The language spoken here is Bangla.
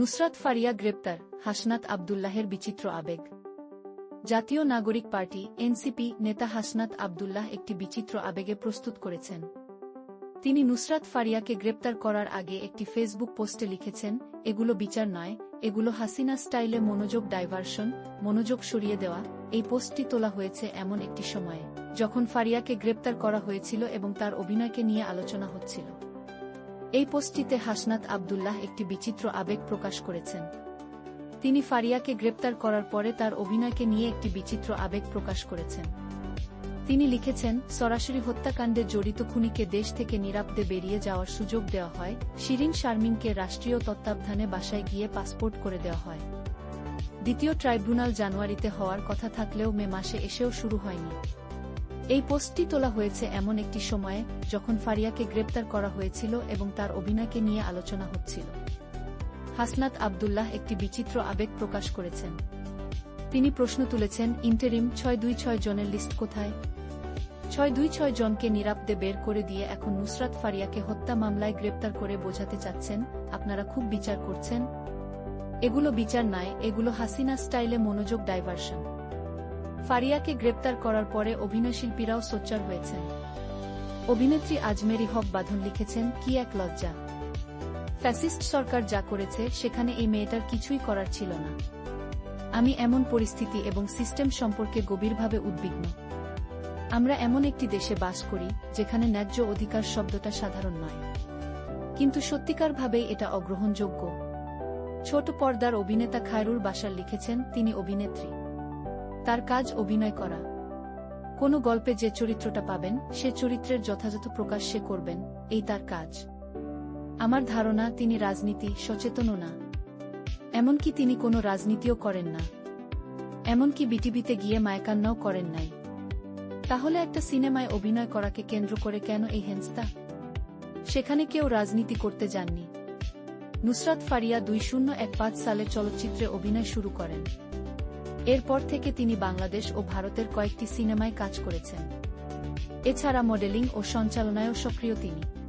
নুসরাত ফারিয়া গ্রেপ্তার, হাসনাত আবদুল্লাহের বিচিত্র আবেগ। জাতীয় নাগরিক পার্টি, এনসিপি, নেতা হাসনাত আবদুল্লাহ একটি বিচিত্র আবেগে প্রস্তুত করেছেন। তিনি নুসরাত ফারিয়াকে গ্রেপ্তার করার আগে একটি ফেসবুক পোস্টে লিখেছেন, এগুলো বিচার নয়, এগুলো হাসিনা স্টাইলে মনোযোগ ডাইভার্সন, মনোযোগ সরিয়ে দেওয়া, এই পোস্টটি তোলা হয়েছে এমন একটি সময়ে, যখন ফারিয়াকে গ্রেপ্তার করা হয়েছিল এবং তার অভিনয়কে নিয়ে আলোচনা হচ্ছিল। এই পোস্টটিতে হাসনাত আবদুল্লাহ একটি বিচিত্র আবেগ প্রকাশ করেছেন। তিনি ফারিয়াকে গ্রেপ্তার করার পরে তার অভিনয়কে নিয়ে একটি বিচিত্র আবেগ প্রকাশ করেছেন। তিনি লিখেছেন, সরাসরি হত্যাকাণ্ডে জড়িত খুনিকে দেশ থেকে নিরাপদে বেরিয়ে যাওয়ার সুযোগ দেওয়া হয়। শিরিন শারমিনকে রাষ্ট্রীয় তত্ত্বাবধানে বাসায় গিয়ে পাসপোর্ট করে দেওয়া হয়। দ্বিতীয় ট্রাইব্যুনাল জানুয়ারিতে হওয়ার কথা থাকলেও মে মাসে এসেও শুরু হয়নি। এই পোস্টটি তোলা হয়েছে এমন একটি সময়ে যখন ফারিয়াকে গ্রেপ্তার করা হয়েছিল এবং তার অভিনয়কে নিয়ে আলোচনা হচ্ছিল। হাসনাত আবদুল্লাহ একটি বিচিত্র আবেগ প্রকাশ করেছেন। তিনি প্রশ্ন তুলেছেন, ইন্টারিম ছয় দুই ছয় জনের লিস্ট কোথায়? ছয় দুই ছয় জনকে নিরাপদে বের করে দিয়ে এখন নুসরাত ফারিয়াকে হত্যা মামলায় গ্রেপ্তার করে বোঝাতে চাচ্ছেন, আপনারা খুব বিচার করছেন? এগুলো বিচার নয় এগুলো হাসিনা স্টাইলে মনোযোগ ডাইভার্সন ফারিয়াকে গ্রেপ্তার করার পরে অভিনয়শিল্পীরাও সোচ্চার হয়েছেন। অভিনেত্রী আজমেরি হক বাঁধন লিখেছেন, কি এক লজ্জা। ফ্যাসিস্ট সরকার যা করেছে, সেখানে এই মেয়েটার কিছুই করার ছিল না। আমি এমন পরিস্থিতি এবং সিস্টেম সম্পর্কে গভীরভাবে উদ্বিগ্ন। আমরা এমন একটি দেশে বাস করি, যেখানে ন্যায্য অধিকার শব্দটা সাধারণ নয়। কিন্তু সত্যিকারভাবেই এটা অগ্রহণযোগ্য। ছোট পর্দার অভিনেতা খায়রুল বাসার লিখেছেন, তিনি অভিনেত্রী। তার কাজ অভিনয় করা। কোনো গল্পে যে চরিত্রটা পাবেন, সে চরিত্রের যথাযথ প্রকাশ সে করবেন, এই তার কাজ। আমার ধারণা, তিনি রাজনীতি সচেতনও না। এমনকি তিনি কোনো রাজনীতিও করেন না। এমনকি বিটিভিতে গিয়ে মায়কান্নাও করেন নাই। তাহলে একটা সিনেমায় অভিনয় করাকে কেন্দ্র করে কেন এই হেনস্তা সেখানে কেউ রাজনীতি করতে যাননি। নুসরাত ফারিয়া দুই শূন্য এক পাঁচ সালে চলচ্চিত্রে অভিনয় শুরু করেন। এরপর থেকে তিনি বাংলাদেশ ও ভারতের কয়েকটি সিনেমায় কাজ করেছেন। এছাড়া মডেলিং ও সঞ্চালনায়ও সক্রিয় তিনি।